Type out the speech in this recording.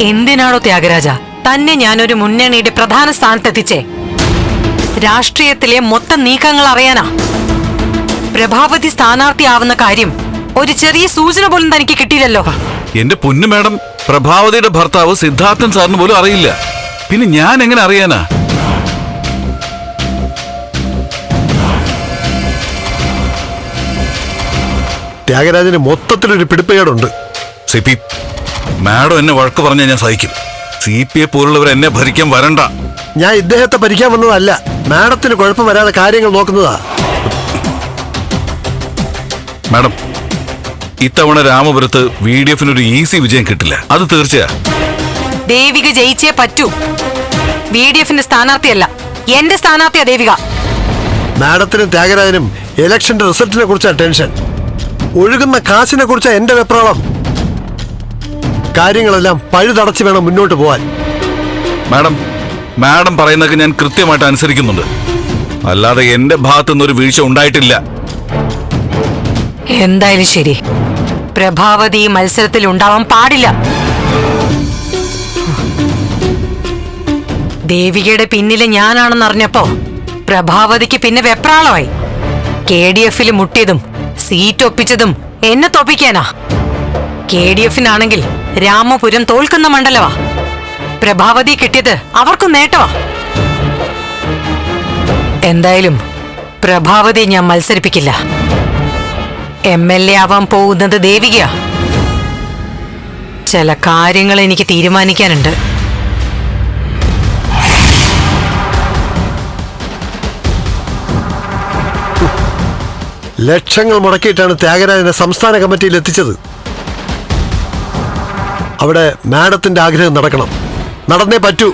എന്തിനാണോ ത്യാഗരാജ? തന്നെ ഞാനൊരു മുന്നണിയുടെ പ്രധാന സ്ഥാനത്തെത്തിച്ചേ. രാഷ്ട്രീയത്തിലെ മൊത്തം നീക്കങ്ങൾ അറിയാനാ. പ്രഭാപതി സ്ഥാനാർത്ഥിയാവുന്ന കാര്യം ഒരു ചെറിയ സൂചന പോലും തനിക്ക് കിട്ടിയില്ലല്ലോ. എന്റെ പൊന്നു മാഡം പ്രഭാവതിയുടെ ഭർത്താവ് സിദ്ധാർത്ഥൻ സാറിന് പോലും അറിയില്ല. പിന്നെ ഞാൻ എങ്ങനെ അറിയാനാ? ത്യാഗരാജന് മൊത്തത്തിലൊരു പിടിപ്പുകേടുണ്ട് സി പി മാഡം എന്നെ വഴക്ക് പറഞ്ഞാൽ ഞാൻ സഹിക്കും. സി പി എ പോലുള്ളവർ എന്നെ ഭരിക്കാൻ വരണ്ട. ഞാൻ ഇദ്ദേഹത്തെ ഭരിക്കാൻ വന്നതല്ല മാഡത്തിന് കുഴപ്പം വരാതെ കാര്യങ്ങൾ നോക്കുന്നതാ. മാഡം ഇത്തവണ രാമപുരത്ത് വി ഡി എഫിന് ഒരു ഈസി വിജയം കിട്ടില്ല. അത് തീർച്ചയാ. ദേവിക ജയിച്ചേ പറ്റൂ. വി ഡി എഫിന്റെ സ്ഥാനാർത്ഥിയല്ല. എന്റെ സ്ഥാനാർത്ഥിയാ ദേവിക. മാഡത്തിനും ത്യാഗരാജനും ഇലക്ഷന്റെ റിസൾട്ടിനെ കുറിച്ചാ ടെൻഷൻ ഒഴുകുന്ന കാശിനെ കുറിച്ചാ എന്റെ വെപ്രാളം. കാര്യങ്ങളെല്ലാം പഴുതടച്ച് വേണം മുന്നോട്ട് പോവാൻ. മാഡം മാഡം പറയുന്നതൊക്കെ ഞാൻ കൃത്യമായിട്ട് അനുസരിക്കുന്നുണ്ട്. അല്ലാതെ എന്റെ ഭാഗത്തു നിന്നൊരു വീഴ്ച ഉണ്ടായിട്ടില്ല. എന്തായാലും ശരി. പ്രഭാവതി ഈ മത്സരത്തിൽ ഉണ്ടാവാൻ പാടില്ല. ദേവികയുടെ പിന്നിലെ ഞാനാണെന്ന് അറിഞ്ഞപ്പോ പ്രഭാവതിക്ക് പിന്നെ വെപ്രാളമായി. കെ ഡി എഫിൽ മുട്ടിയതും സീറ്റ് ഒപ്പിച്ചതും എന്നെ തോപ്പിക്കാനാ. കെ ഡി എഫിനാണെങ്കിൽ രാമപുരം തോൽക്കുന്ന മണ്ഡലവാ. പ്രഭാവതി കിട്ടിയത് അവർക്കും നേട്ടവാ. എന്തായാലും പ്രഭാവതി ഞാൻ മത്സരിപ്പിക്കില്ല. എം എൽ എ ആവാൻ പോകുന്നത് ദേവിക. ചില കാര്യങ്ങൾ എനിക്ക് തീരുമാനിക്കാനുണ്ട്. ലക്ഷങ്ങൾ മുടക്കിയിട്ടാണ് ത്യാഗരാജനെ സംസ്ഥാന കമ്മിറ്റിയിൽ എത്തിച്ചത്. അവിടെ മാഡത്തിന്റെ ആഗ്രഹം നടക്കണം നടന്നേ പറ്റൂ